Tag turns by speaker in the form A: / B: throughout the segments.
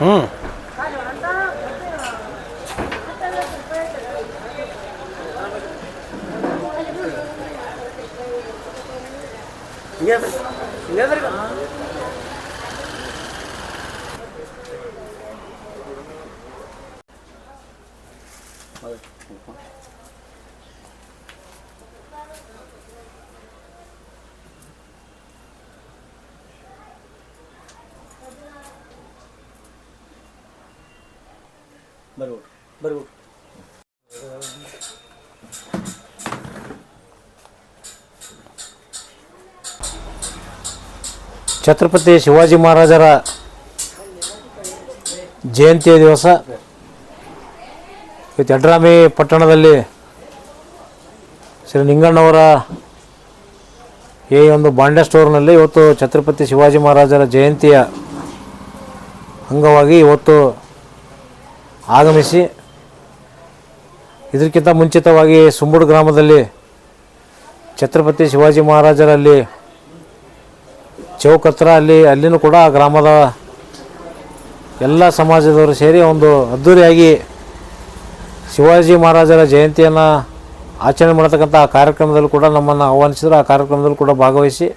A: 응.
B: ಬರ್ಬೋದು ಬರ್ಬೋದು
A: ಛತ್ರಪತಿ ಶಿವಾಜಿ ಮಹಾರಾಜರ ಜಯಂತಿಯ ದಿವಸ ಇವತ್ತು ಪಟ್ಟಣದಲ್ಲಿ ಶ್ರೀ ನಿಂಗಣ್ಣವರ ಈ ಒಂದು ಬಾಂಡೆ ಸ್ಟೋರ್ನಲ್ಲಿ ಇವತ್ತು ಛತ್ರಪತಿ ಶಿವಾಜಿ ಮಹಾರಾಜರ ಜಯಂತಿಯ ಅಂಗವಾಗಿ ಇವತ್ತು ಆಗಮಿಸಿ ಇದಕ್ಕಿಂತ ಮುಂಚಿತವಾಗಿ ಸುಂಬುಡು ಗ್ರಾಮದಲ್ಲಿ ಛತ್ರಪತಿ ಶಿವಾಜಿ ಮಹಾರಾಜರಲ್ಲಿ ಚೌಕ್ ಹತ್ರ ಅಲ್ಲಿ ಅಲ್ಲಿನೂ ಕೂಡ ಆ ಗ್ರಾಮದ ಎಲ್ಲ ಸಮಾಜದವರು ಸೇರಿ ಒಂದು ಅದ್ಧೂರಿಯಾಗಿ ಶಿವಾಜಿ ಮಹಾರಾಜರ ಜಯಂತಿಯನ್ನು ಆಚರಣೆ ಮಾಡತಕ್ಕಂಥ ಆ ಕಾರ್ಯಕ್ರಮದಲ್ಲೂ ಕೂಡ ನಮ್ಮನ್ನು ಆಹ್ವಾನಿಸಿದ್ರು. ಆ ಕಾರ್ಯಕ್ರಮದಲ್ಲೂ ಕೂಡ ಭಾಗವಹಿಸಿ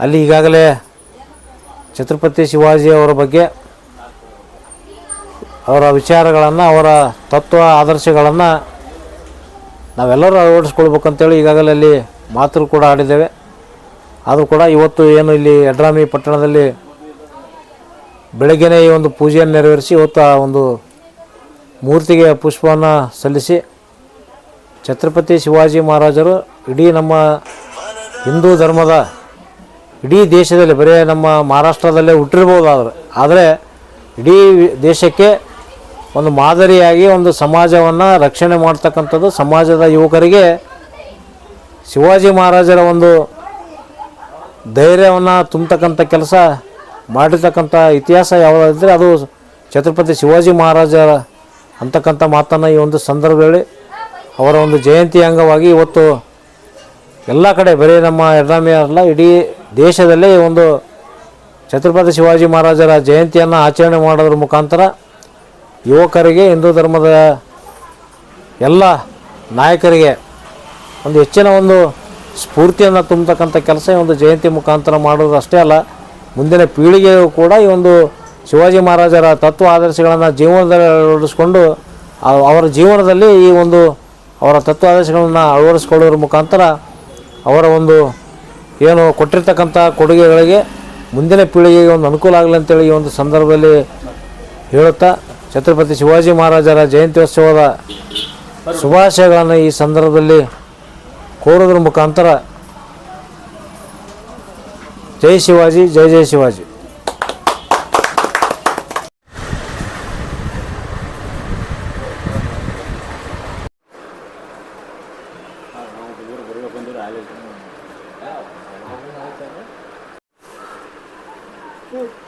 A: ಅಲ್ಲಿ ಈಗಾಗಲೇ ಛತ್ರಪತಿ ಶಿವಾಜಿ ಅವರ ಬಗ್ಗೆ ಅವರ ವಿಚಾರಗಳನ್ನು, ಅವರ ತತ್ವ, ಆದರ್ಶಗಳನ್ನು ನಾವೆಲ್ಲರೂ ಅಳವಡಿಸ್ಕೊಳ್ಬೇಕಂತೇಳಿ ಈಗಾಗಲೇ ಅಲ್ಲಿ ಮಾತು ಕೂಡ ಆಡಿದ್ದೇವೆ. ಆದರೂ ಕೂಡ ಇವತ್ತು ಏನು ಇಲ್ಲಿ ಯಡ್ರಾಮಿ ಪಟ್ಟಣದಲ್ಲಿ ಬೆಳಗ್ಗೆನೇ ಈ ಒಂದು ಪೂಜೆಯನ್ನು ನೆರವೇರಿಸಿ ಇವತ್ತು ಆ ಒಂದು ಮೂರ್ತಿಗೆ ಪುಷ್ಪವನ್ನು ಸಲ್ಲಿಸಿ ಛತ್ರಪತಿ ಶಿವಾಜಿ ಮಹಾರಾಜರು ಇಡೀ ನಮ್ಮ ಹಿಂದೂ ಧರ್ಮದ ಇಡೀ ದೇಶದಲ್ಲಿ, ಬರೀ ನಮ್ಮ ಮಹಾರಾಷ್ಟ್ರದಲ್ಲೇ ಹುಟ್ಟಿರ್ಬೋದು ಆದರೆ ಆದರೆ ಇಡೀ ದೇಶಕ್ಕೆ ಒಂದು ಮಾದರಿಯಾಗಿ ಒಂದು ಸಮಾಜವನ್ನು ರಕ್ಷಣೆ ಮಾಡ್ತಕ್ಕಂಥದ್ದು ಸಮಾಜದ ಯುವಕರಿಗೆ ಶಿವಾಜಿ ಮಹಾರಾಜರ ಒಂದು ಧೈರ್ಯವನ್ನು ತುಂಬತಕ್ಕಂಥ ಕೆಲಸ ಮಾಡಿರ್ತಕ್ಕಂಥ ಇತಿಹಾಸ ಯಾವುದಾದ್ರೆ ಅದು ಛತ್ರಪತಿ ಶಿವಾಜಿ ಮಹಾರಾಜರ ಅಂತಕ್ಕಂಥ ಮಾತನ್ನು ಈ ಒಂದು ಸಂದರ್ಭದಲ್ಲಿ ಅವರ ಒಂದು ಜಯಂತಿ ಅಂಗವಾಗಿ ಇವತ್ತು ಎಲ್ಲ ಕಡೆ, ಬರೀ ನಮ್ಮ ಅಲ್ಲ, ಇಡೀ ದೇಶದಲ್ಲೇ ಒಂದು ಛತ್ರಪತಿ ಶಿವಾಜಿ ಮಹಾರಾಜರ ಜಯಂತಿಯನ್ನು ಆಚರಣೆ ಮಾಡೋದ್ರ ಮುಖಾಂತರ ಯುವಕರಿಗೆ, ಹಿಂದೂ ಧರ್ಮದ ಎಲ್ಲ ನಾಯಕರಿಗೆ ಒಂದು ಹೆಚ್ಚಿನ ಒಂದು ಸ್ಫೂರ್ತಿಯನ್ನು ತುಂಬತಕ್ಕಂಥ ಕೆಲಸ ಈ ಒಂದು ಜಯಂತಿ ಮುಖಾಂತರ ಮಾಡೋದು ಅಷ್ಟೇ ಅಲ್ಲ, ಮುಂದಿನ ಪೀಳಿಗೆಯು ಕೂಡ ಈ ಒಂದು ಶಿವಾಜಿ ಮಹಾರಾಜರ ತತ್ವ ಆದರ್ಶಗಳನ್ನು ಜೀವನದಲ್ಲಿ ಅಳವಡಿಸ್ಕೊಂಡು ಅವರ ಜೀವನದಲ್ಲಿ ಈ ಒಂದು ಅವರ ತತ್ವ ಆದರ್ಶಗಳನ್ನು ಅಳವಡಿಸ್ಕೊಳ್ಳೋದ್ರ ಮುಖಾಂತರ ಅವರ ಒಂದು ಏನು ಕೊಟ್ಟಿರ್ತಕ್ಕಂಥ ಕೊಡುಗೆಗಳಿಗೆ ಮುಂದಿನ ಪೀಳಿಗೆಗೆ ಒಂದು ಅನುಕೂಲ ಆಗಲಿ ಅಂತೇಳಿ ಈ ಒಂದು ಸಂದರ್ಭದಲ್ಲಿ ಹೇಳುತ್ತಾ ಛತ್ರಪತಿ ಶಿವಾಜಿ ಮಹಾರಾಜರ ಜಯಂತ್ಯೋತ್ಸವದ ಶುಭಾಶಯಗಳನ್ನು ಈ ಸಂದರ್ಭದಲ್ಲಿ ಕೋರೋದ್ರ ಮುಖಾಂತರ ಜೈ ಶಿವಾಜಿ, ಜೈ ಜೈ ಶಿವಾಜಿ.
B: ಹ್ಞೂ